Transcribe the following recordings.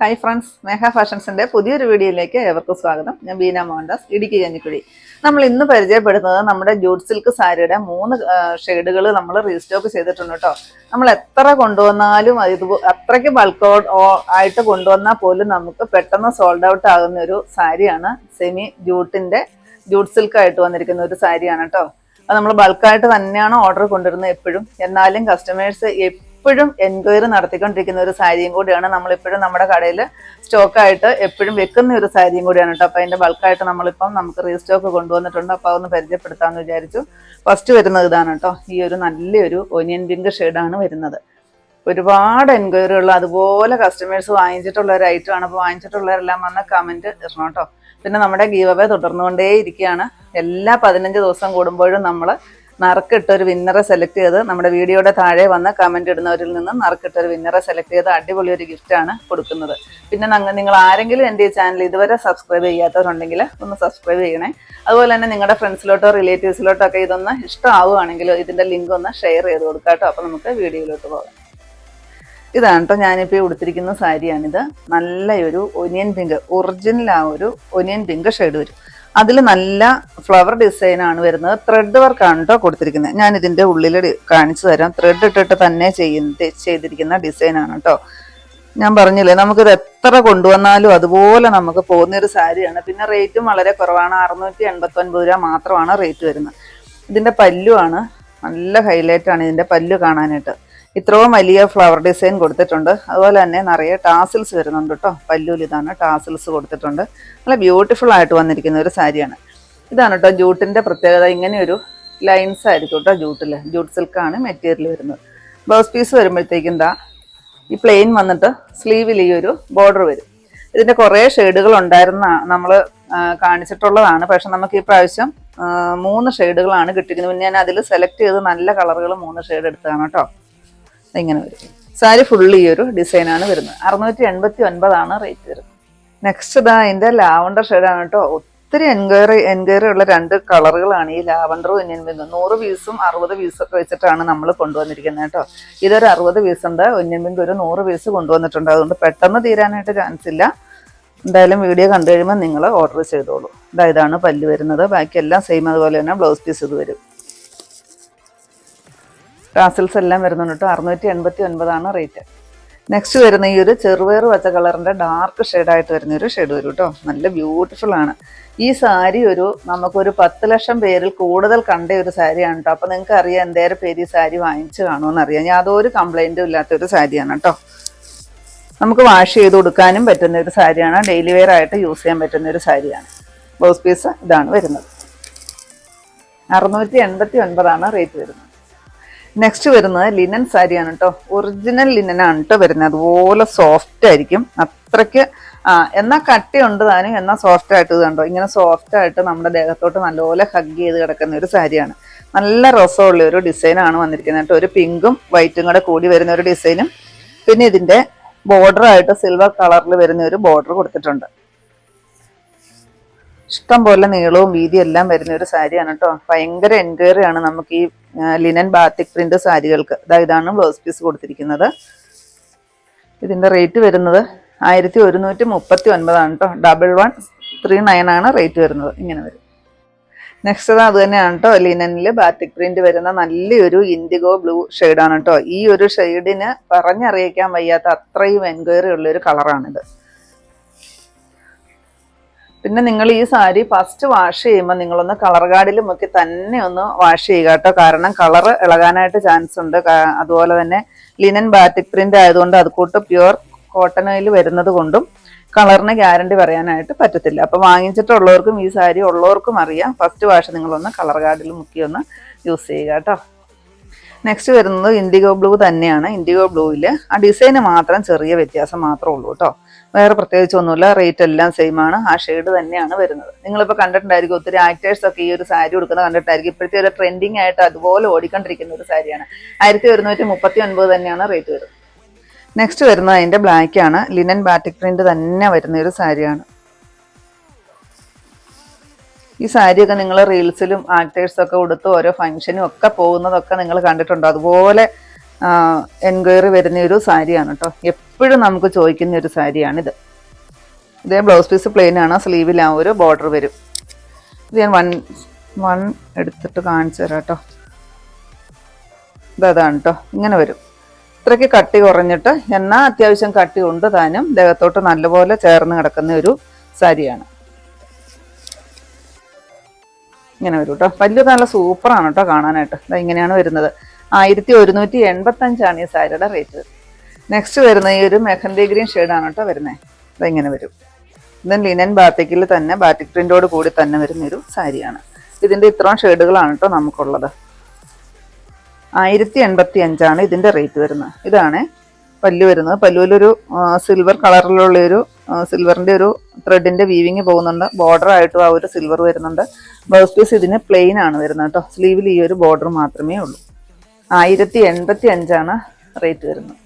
Hi friends മേഘ ഫാഷൻസിന്റെ പുതിയൊരു വീഡിയോയിലേക്ക് ഏവർക്കും സ്വാഗതം. ഞാൻ ബീന മോഹൻദാസ് ഇടുക്കി കഞ്ഞിക്കുഴി. നമ്മൾ ഇന്ന് പരിചയപ്പെടുന്നത് നമ്മുടെ ജൂട്ട് സിൽക്ക് സാരിയുടെ മൂന്ന് ഷെയ്ഡുകൾ നമ്മൾ റീസ്റ്റോക്ക് ചെയ്തിട്ടുണ്ട് കേട്ടോ നമ്മൾ എത്ര കൊണ്ടുവന്നാലും ഇത് അത്രയ്ക്ക് ബൾക്ക് ആയിട്ട് കൊണ്ടുവന്നാൽ പോലും നമുക്ക് പെട്ടെന്ന് സോൾഡ് ഔട്ട് ആകുന്ന ഒരു സാരിയാണ് സെമി ജൂട്ടിന്റെ ജൂട്ട് സിൽക്ക് ആയിട്ട് വന്നിരിക്കുന്ന ഒരു സാരിയാണ് കേട്ടോ അത് നമ്മൾ ബൾക്കായിട്ട് തന്നെയാണ് ഓർഡർ കൊണ്ടുവരുന്നത് എപ്പോഴും. എന്നാലും കസ്റ്റമേഴ്സ് എപ്പോഴും എൻക്വയറി നടത്തിക്കൊണ്ടിരിക്കുന്ന ഒരു സാരിയും കൂടിയാണ് നമ്മളിപ്പോഴും നമ്മുടെ കടയിൽ സ്റ്റോക്കായിട്ട് എപ്പോഴും വെക്കുന്ന ഒരു സാരിയും കൂടിയാണ് കേട്ടോ. അപ്പോൾ അതിന്റെ ബൾക്കായിട്ട് നമ്മളിപ്പം നമുക്ക് റീസ്റ്റോക്ക് കൊണ്ടുവന്നിട്ടുണ്ട്. അപ്പോൾ അതൊന്ന് പരിചയപ്പെടുത്താമെന്ന് വിചാരിച്ചു. ഫസ്റ്റ് വരുന്നത് ഇതാണ് കേട്ടോ. ഈ ഒരു നല്ലൊരു ഒനിയൻ പിങ്ക് ഷെയ്ഡാണ് വരുന്നത്. ഒരുപാട് എൻക്വയറികൾ അതുപോലെ കസ്റ്റമേഴ്സ് വാങ്ങിച്ചിട്ടുള്ള ഒരു ഐറ്റം ആണ്. അപ്പോൾ വാങ്ങിച്ചിട്ടുള്ളവരെല്ലാം വന്ന കമന്റ് ഇടണം കേട്ടോ. പിന്നെ നമ്മുടെ ഗീവ് അവേ തുടർന്നുകൊണ്ടേ ഇരിക്കുകയാണ് എല്ലാ പതിനഞ്ച് ദിവസം കൂടുമ്പോഴും നമ്മൾ നറുക്കിട്ട് ഒരു വിന്നറെ സെലക്ട് ചെയ്ത് നമ്മുടെ വീഡിയോയുടെ താഴെ വന്ന് കമന്റ് ഇടുന്നവരിൽ നിന്ന് നറുക്കിട്ട് ഒരു വിന്നറെ സെലക്ട് ചെയ്ത് അടിപൊളി ഒരു ഗിഫ്റ്റാണ് കൊടുക്കുന്നത്. പിന്നെ നിങ്ങൾ ആരെങ്കിലും എന്റെ ഈ ചാനൽ ഇതുവരെ സബ്സ്ക്രൈബ് ചെയ്യാത്തവരുണ്ടെങ്കിൽ ഒന്ന് സബ്സ്ക്രൈബ് ചെയ്യണേ. അതുപോലെ തന്നെ നിങ്ങളുടെ ഫ്രണ്ട്സിലോട്ടോ റിലേറ്റീവ്സിലോട്ടോ ഒക്കെ ഇതൊന്ന് ഇഷ്ടമാവുകയാണെങ്കിൽ ഇതിന്റെ ലിങ്ക് ഒന്ന് ഷെയർ ചെയ്ത് കൊടുക്കാം കേട്ടോ അപ്പോൾ നമുക്ക് വീഡിയോയിലോട്ട് പോകാം. ഇതാണ് കേട്ടോ ഞാനിപ്പോൾ ഉടുത്തിരിക്കുന്ന സാരിയാണിത്. നല്ലൊരു ഒനിയൻ പിങ്ക് ഒറിജിനൽ ആ ഒരു ഒനിയൻ പിങ്ക് ഷെയ്ഡ് വരും. അതിൽ നല്ല ഫ്ലവർ ഡിസൈൻ ആണ് വരുന്നത്. ത്രെഡ് വർക്കാണ് കേട്ടോ കൊടുത്തിരിക്കുന്നത്. ഞാൻ ഇതിന്റെ ഉള്ളിൽ കാണിച്ചു തരാം. ത്രെഡ് ഇട്ടിട്ട് തന്നെ ചെയ്യുന്ന ചെയ്തിരിക്കുന്ന ഡിസൈൻ ആണ് കേട്ടോ ഞാൻ പറഞ്ഞില്ലേ നമുക്കിത് എത്ര കൊണ്ടുവന്നാലും അതുപോലെ നമുക്ക് പോകുന്ന ഒരു സാരിയാണ്. പിന്നെ റേറ്റും വളരെ കുറവാണ്. അറുന്നൂറ്റി എൺപത്തി ഒൻപത് രൂപ മാത്രമാണ് റേറ്റ് വരുന്നത്. ഇതിന്റെ പല്ലുവാണ് നല്ല ഹൈലൈറ്റ് ആണ് ഇതിന്റെ പല്ലു കാണാനായിട്ട്. ഇത്രയും വലിയ ഫ്ലവർ ഡിസൈൻ കൊടുത്തിട്ടുണ്ട്. അതുപോലെ തന്നെ നിറയെ ടാസിൽസ് വരുന്നുണ്ട് കേട്ടോ പല്ലൂൽ ഇതാണ് ടാസിൽസ് കൊടുത്തിട്ടുണ്ട്. നല്ല ബ്യൂട്ടിഫുൾ ആയിട്ട് വന്നിരിക്കുന്ന ഒരു സാരിയാണ്. ഇതാണ് കേട്ടോ ജൂട്ടിന്റെ പ്രത്യേകത. ഇങ്ങനെയൊരു ലൈൻസ് ആയിരിക്കും കേട്ടോ ജൂട്ടിൽ ജൂട്ട് സിൽക്കാണ് മെറ്റീരിയൽ വരുന്നത്. ബ്ലൗസ് പീസ് വരുമ്പോഴത്തേക്കും എന്താ ഈ പ്ലെയിൻ വന്നിട്ട് സ്ലീവിൽ ഈ ഒരു ബോർഡർ വരും. ഇതിന്റെ കുറേ ഷെയ്ഡുകൾ ഉണ്ടായിരുന്ന നമ്മൾ കാണിച്ചിട്ടുള്ളതാണ്. പക്ഷെ നമുക്ക് ഈ പ്രാവശ്യം മൂന്ന് ഷെയ്ഡുകളാണ് കിട്ടിയിരിക്കുന്നത്. ഞാൻ അതിൽ സെലക്ട് ചെയ്ത് നല്ല കളറുകൾ മൂന്ന് ഷെയ്ഡ് എടുത്തതാണ് കേട്ടോ ഇങ്ങനെ വരും. സാരി ഫുള്ള് ഈ ഒരു ഡിസൈനാണ് വരുന്നത്. അറുന്നൂറ്റി എൺപത്തി ഒൻപതാണ് റേറ്റ് വരുന്നത് നെക്സ്റ്റ് ഇതാ അതിന്റെ ലാവണ്ടർ ഷെയ്ഡാണ് കേട്ടോ. ഒത്തിരി എൻക്വയറി എൻക്വയറി ഉള്ള രണ്ട് കളറുകളാണ് ഈ ലാവണ്ടറും ഇന്ത്യൻ പിങ്കും നൂറ് പീസും അറുപത് പീസും ഒക്കെ വെച്ചിട്ടാണ് നമ്മൾ കൊണ്ടുവന്നിരിക്കുന്നത് കേട്ടോ. ഇതൊരു അറുപത് പീസ് ഉണ്ട്. ഇന്ത്യൻ പിങ്ക് ഒരു നൂറ് പീസ് കൊണ്ടുവന്നിട്ടുണ്ട്. അതുകൊണ്ട് പെട്ടെന്ന് തീരാനായിട്ട് ചാൻസ് ഇല്ല. എന്തായാലും വീഡിയോ കണ്ടു കഴിയുമ്പോൾ നിങ്ങൾ ഓർഡർ ചെയ്തോളൂ. ഇതാ ഇതാണ് പല്ല് വരുന്നത്. ബാക്കി എല്ലാം സെയിം അതുപോലെ തന്നെ ബ്ലൗസ് പീസ് ഇത് വരും. ടാസിൽസ് എല്ലാം വരുന്നുണ്ട് കേട്ടോ. അറുന്നൂറ്റി എൺപത്തി ഒൻപതാണ് റേറ്റ്. നെക്സ്റ്റ് വരുന്ന ഈ ഒരു ചെറുപയർ പച്ച കളറിന്റെ ഡാർക്ക് ഷെയ്ഡായിട്ട് വരുന്ന ഒരു ഷെയ്ഡ് വരും കേട്ടോ. നല്ല ബ്യൂട്ടിഫുൾ ആണ്. ഈ സാരി ഒരു നമുക്കൊരു പത്ത് ലക്ഷം പേരിൽ കൂടുതൽ കണ്ട ഒരു സാരിയാണ് കേട്ടോ. അപ്പോൾ നിങ്ങൾക്ക് അറിയാം എന്തേരം പേര് ഈ സാരി വാങ്ങിച്ചു കാണുമെന്ന് അറിയാം. ഞാൻ അതൊരു ഇല്ലാത്ത ഒരു സാരിയാണ് കേട്ടോ. നമുക്ക് വാഷ് ചെയ്ത് കൊടുക്കാനും പറ്റുന്ന ഒരു സാരിയാണ്. ഡെയിലി വെയർ ആയിട്ട് യൂസ് ചെയ്യാൻ പറ്റുന്ന ഒരു സാരിയാണ്. ബ്ലൗസ് പീസ് ഇതാണ് വരുന്നത്. അറുന്നൂറ്റി എൺപത്തി ഒൻപതാണ് റേറ്റ് വരുന്നത്. നെക്സ്റ്റ് വരുന്നത് ലിനൻ സാരിയാണ് കേട്ടോ ഒറിജിനൽ ലിനൻ ആണ് കേട്ടോ വരുന്നത്. അതുപോലെ സോഫ്റ്റ് ആയിരിക്കും. അത്രയ്ക്ക് എന്നാൽ കട്ടിയുണ്ട് താനും എന്നാൽ സോഫ്റ്റ് ആയിട്ട് ഇത് കണ്ടോ? ഇങ്ങനെ സോഫ്റ്റ് ആയിട്ട് നമ്മുടെ ദേഹത്തോട്ട് നല്ലപോലെ ഹഗ് ചെയ്ത് കിടക്കുന്ന ഒരു സാരിയാണ് നല്ല രസമുള്ള ഒരു ഡിസൈനാണ് വന്നിരിക്കുന്നത് കേട്ടോ ഒരു പിങ്കും വൈറ്റും കൂടെ കൂടി വരുന്ന ഒരു ഡിസൈനും പിന്നെ ഇതിന്റെ ബോർഡർ ആയിട്ട് സിൽവർ കളറിൽ വരുന്ന ഒരു ബോർഡർ കൊടുത്തിട്ടുണ്ട്. ഇഷ്ടം പോലെ നീളവും വീതിയും എല്ലാം വരുന്ന ഒരു സാരിയാണ് കേട്ടോ ഭയങ്കര എൻക്വയറി ആണ് നമുക്ക് ഈ ലിനൻ ബാത്തിക് പ്രിന്റ് സാരികൾക്ക്. അതായത് ഇതാണ് ബ്ലൗസ് പീസ് കൊടുത്തിരിക്കുന്നത്. ഇതിന്റെ റേറ്റ് വരുന്നത് ആയിരത്തി ഒരുന്നൂറ്റി മുപ്പത്തി ഒൻപതാണ് കേട്ടോ ഡബിൾ വൺ ത്രീ നയൻ ആണ് റേറ്റ് വരുന്നത്. ഇങ്ങനെ വരും. നെക്സ്റ്റ് അത് തന്നെയാണ് കേട്ടോ ലിനനിൽ ബാത്തിക് പ്രിന്റ് വരുന്ന നല്ലൊരു ഇൻഡിഗോ ബ്ലൂ ഷെയ്ഡാണ് കേട്ടോ ഈ ഒരു ഷെയ്ഡിന് പറഞ്ഞറിയിക്കാൻ വയ്യാത്ത അത്രയും എൻക്വയറി ഉള്ളൊരു കളറാണിത് പിന്നെ നിങ്ങൾ ഈ സാരി ഫസ്റ്റ് വാഷ് ചെയ്യുമ്പോൾ നിങ്ങളൊന്ന് കളർ ഗാർഡിലും ഒക്കെ തന്നെ ഒന്ന് വാഷ് ചെയ്യുക കേട്ടോ. കാരണം കളർ ഇളകാനായിട്ട് ചാൻസ് ഉണ്ട്. അതുപോലെ തന്നെ ലിനൻ ബാറ്റിക് പ്രിന്റ് ആയതുകൊണ്ട് അത് കൂട്ട് പ്യുവർ ഓയിൽ വരുന്നത് കൊണ്ടും കളറിന് ഗ്യാരണ്ടി പറയാനായിട്ട് പറ്റത്തില്ല. അപ്പൊ വാങ്ങിച്ചിട്ടുള്ളവർക്കും ഈ സാരി ഉള്ളവർക്കും അറിയാം. ഫസ്റ്റ് വാഷ് നിങ്ങളൊന്ന് കളർ ഗാർഡിൽ മുക്കി ഒന്ന് യൂസ് ചെയ്യുക കേട്ടോ. നെക്സ്റ്റ് വരുന്നത് ഇൻഡിഗോ ബ്ലൂ തന്നെയാണ്. ഇൻഡിഗോ ബ്ലൂവിൽ ആ ഡിസൈന് മാത്രം ചെറിയ വ്യത്യാസം മാത്രമേ ഉള്ളൂ കേട്ടോ. വേറെ പ്രത്യേകിച്ച് ഒന്നുമില്ല റേറ്റ് എല്ലാം സെയിം ആണ്. ആ ഷെയ്ഡ് തന്നെയാണ് വരുന്നത്. നിങ്ങളിപ്പോൾ കണ്ടിട്ടുണ്ടായിരിക്കും ഒത്തിരി ആക്ടേഴ്സ് ഒക്കെ ഈ ഒരു സാരി കൊടുക്കുന്നത് കണ്ടിട്ടായിരിക്കും ഇപ്പോഴത്തെ ഒരു ട്രെൻഡിങ് ആയിട്ട് അതുപോലെ ഓടിക്കൊണ്ടിരിക്കുന്ന ഒരു സാരിയാണ് ആയിരത്തി ഒരുന്നൂറ്റി മുപ്പത്തി ഒൻപത് തന്നെയാണ് റേറ്റ് വരുന്നത്. നെക്സ്റ്റ് വരുന്നത് ബ്ലാക്ക് ആണ്. ലിനൻ ബാറ്റിക് പ്രിന്റ് തന്നെ വരുന്ന ഒരു സാരിയാണ് ഈ സാരിയൊക്കെ നിങ്ങൾ റീൽസിലും ആക്ടേഴ്സൊക്കെ ഉടുത്ത് ഓരോ ഫംഗ്ഷനും ഒക്കെ പോകുന്നതൊക്കെ നിങ്ങൾ കണ്ടിട്ടുണ്ടോ? അതുപോലെ എൻക്വയറി വരുന്ന ഒരു സാരിയാണ് കേട്ടോ എപ്പോഴും നമുക്ക് ചോദിക്കുന്ന ഒരു സാരിയാണിത്. ഇതേ ബ്ലൗസ് പീസ് പ്ലെയിൻ ആണ്. സ്ലീവിൽ ആ ഒരു ബോർഡർ വരും. ഇത് ഞാൻ വൺ വൺ എടുത്തിട്ട് കാണിച്ചു തരാം കേട്ടോ ഇതാണ് കേട്ടോ ഇങ്ങനെ വരും. ഇത്രയ്ക്ക് കട്ടി കുറഞ്ഞിട്ട് എന്നാൽ അത്യാവശ്യം കട്ടി ഉണ്ട് താനും ദേഹത്തോട്ട് നല്ലപോലെ ചേർന്ന് കിടക്കുന്ന ഒരു സാരിയാണ്. ഇങ്ങനെ വരും കേട്ടോ വലിയ നല്ല സൂപ്പറാണ് കേട്ടോ കാണാനായിട്ട്. ഇങ്ങനെയാണ് വരുന്നത്. ആയിരത്തി ഒരുന്നൂറ്റി എൺപത്തി അഞ്ചാണ് ഈ സാരിയുടെ റേറ്റ് നെക്സ്റ്റ് വരുന്ന ഈ ഒരു മെഹന്തി ഗ്രീൻ ഷെയ്ഡാണ് കേട്ടോ വരുന്നത് ഇതാ ഇങ്ങനെ വരും. ഇത് ലിനൻ ബാത്തിക്കിൽ തന്നെ ബാറ്റിക് പ്രിന്റോട് കൂടി തന്നെ വരുന്ന ഒരു സാരിയാണ്. ഇതിന്റെ ഇത്രയും ഷെയ്ഡുകളാണ് കേട്ടോ നമുക്കുള്ളത്. ആയിരത്തി എൺപത്തി അഞ്ചാണ് ഇതിന്റെ റേറ്റ് വരുന്നത്. ഇതാണ് പല്ലു വരുന്നത്. പല്ലുവിലൊരു സിൽവർ കളറിലുള്ള ഒരു സിൽവറിന്റെ ഒരു ത്രെഡിന്റെ വീവിങ് പോകുന്നുണ്ട്. ബോർഡർ ആയിട്ടും ആ ഒരു സിൽവർ വരുന്നുണ്ട്. ബ്ലൗസ് പീസ് ഇതിന് പ്ലെയിൻ ആണ് വരുന്നത് കേട്ടോ. സ്ലീവിൽ ഈ ഒരു ബോർഡർ മാത്രമേ ഉള്ളൂ. ആയിരത്തി എൺപത്തി അഞ്ചാണ് റേറ്റ് വരുന്നത്.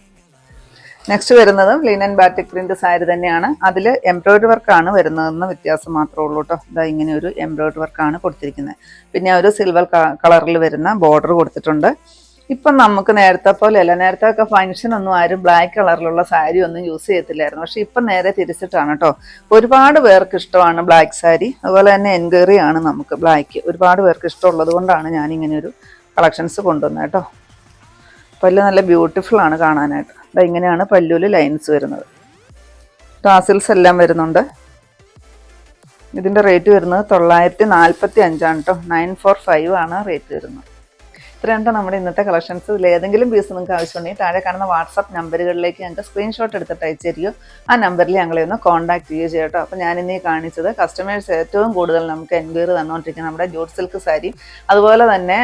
നെക്സ്റ്റ് വരുന്നത് ലിനൻ ബാറ്റിക് പ്രിന്റ് സാരി തന്നെയാണ്. അതിൽ എംബ്രോയിഡറി വർക്കാണ് വരുന്നതെന്ന് വ്യത്യാസം മാത്രമേ ഉള്ളൂ കേട്ടോ ഇതാ ഇങ്ങനെ ഒരു എംബ്രോയിഡറി വർക്കാണ് കൊടുത്തിരിക്കുന്നത്. പിന്നെ ഒരു സിൽവർ കളറിൽ വരുന്ന ബോർഡർ കൊടുത്തിട്ടുണ്ട്. ഇപ്പം നമുക്ക് നേരത്തെ പോലെയല്ല നേരത്തെ ഒക്കെ ഫങ്ഷൻ ഒന്നും ആരും ബ്ലാക്ക് കളറിലുള്ള സാരി ഒന്നും യൂസ് ചെയ്യത്തില്ലായിരുന്നു. പക്ഷെ ഇപ്പം നേരെ തിരിച്ചിട്ടാണ് കേട്ടോ ഒരുപാട് പേർക്ക് ഇഷ്ടമാണ് ബ്ലാക്ക് സാരി. അതുപോലെ തന്നെ എൻക്വയറി ആണ് നമുക്ക് ബ്ലാക്ക് ഒരുപാട് പേർക്ക് ഇഷ്ടമുള്ളത് കൊണ്ടാണ് ഞാൻ ഇങ്ങനെ ഒരു കളക്ഷൻസ് കൊണ്ടുവന്നത് കേട്ടോ. പല്ല് നല്ല ബ്യൂട്ടിഫുൾ ആണ് കാണാനായിട്ട്. ദാ ഇങ്ങനെയാണ് പല്ലുവിൽ ലൈൻസ് വരുന്നത്. ടാസിൽസ് എല്ലാം വരുന്നുണ്ട്. ഇതിന്റെ റേറ്റ് വരുന്നത് തൊള്ളായിരത്തി നാൽപ്പത്തി അഞ്ചാണ് കേട്ടോ. നയൻ ഫോർ ഫൈവ് ആണ് റേറ്റ് വരുന്നത്. ഇത്രയാണ് നമ്മുടെ ഇന്നത്തെ കളക്ഷൻസ് ഇതിൽ ഏതെങ്കിലും പീസ് നിങ്ങൾക്ക് ആവശ്യമുണ്ടെങ്കിൽ താഴെ കാണുന്ന വാട്സപ്പ് നമ്പറുകളിലേക്ക് ഞങ്ങൾക്ക് സ്ക്രീൻഷോട്ട് എടുത്തിട്ട് അയച്ചു തരികയോ ആ നമ്പറിൽ ഞങ്ങളെ ഒന്ന് കോൺടാക്ട് ചെയ്യുകയോ ചെയ്യട്ടോ അപ്പോൾ ഞാൻ ഇന്നീ കാണിച്ചത് കസ്റ്റമേഴ്സ് ഏറ്റവും കൂടുതൽ നമുക്ക് എൻക്വയറി തന്നുകൊണ്ടിരിക്കുന്ന നമ്മുടെ ജോട്ട് സിൽക്ക് സാരി അതുപോലെ തന്നെ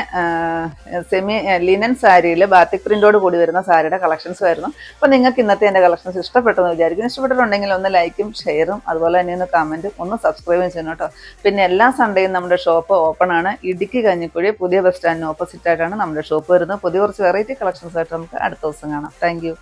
സെമി ലിനൻ സാരിയിൽ ബാത്തിക് പ്രിന്റോട് കൂടി വരുന്ന സാരിയുടെ കളക്ഷൻസ് ആയിരുന്നു. അപ്പോൾ നിങ്ങൾക്ക് ഇന്നത്തെ എന്റെ കളക്ഷൻസ് ഇഷ്ടപ്പെട്ടെന്ന് വിചാരിക്കുന്നു. ഇഷ്ടപ്പെട്ടിട്ടുണ്ടെങ്കിൽ ഒന്ന് ലൈക്കും ഷെയറും അതുപോലെ തന്നെ ഒന്ന് കമന്റും ഒന്ന് സബ്സ്ക്രൈബും ചെയ്യണം കേട്ടോ. പിന്നെ എല്ലാ സൺഡേയും നമ്മുടെ ഷോപ്പ് ഓപ്പൺ ആണ്. ഇടുക്കി കഞ്ഞിക്കുഴി പുതിയ ബസ് സ്റ്റാൻഡിന് ഓപ്പോസിറ്റ് ആയിട്ടാണ് നമ്മുടെ ഷോപ്പ് വരുന്നത്. പുതിയ കുറച്ച് വെറൈറ്റി കളക്ഷൻസ് ആയിട്ട് നമുക്ക് അടുത്ത ദിവസം കാണാം. താങ്ക്